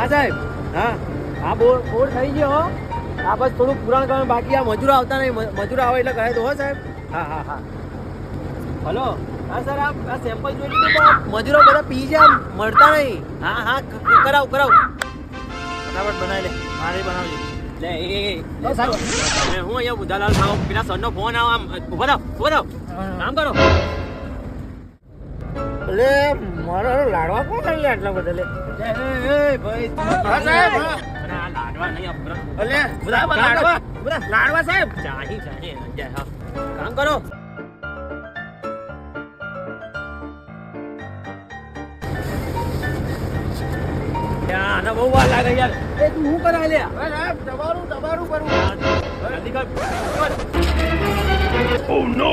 હા સાહેબ હા. હા બોર બોર થઈ ગયો હો. આ બસ થોડું પુરાણ કરવાનું બાકી. આ મજૂરો આવતા નહીં. મજૂરો આવે એટલે કહે તો હો સાહેબ. હા હા હા. હલો. હા સર આ આ સેમ્પલ જોઈ લીધું મજૂરો બધા પી જાય મળતા નહીં. હા હા. કરાવ કરાવ. ફટાફટ બનાવી લે. મારે બનાવજો. લે એ સાહેબ. હું અહીંયા બુધાલાલ થાવ? પેલા સરનો ફોન આવ આમ. ઊભા થાવ ઊભા થાવ. કામ કરો. એટલે મારા લાડવા કોણ કરી લે આટલા બધા લે એ એ ભાઈ હા, સાહેબ, હા. અરે આ લાડવા નહીં અલે બધા લાડવા લાડવા સાહેબ. ચાહી ચાહી અંજાય હા. કામ કરો. યાર બહુ વાર લાગે યાર. એ તું હું કરા લે? હવે તમારું દબારું દબારું કરું. જલ્દી કર. કર. ઓ નો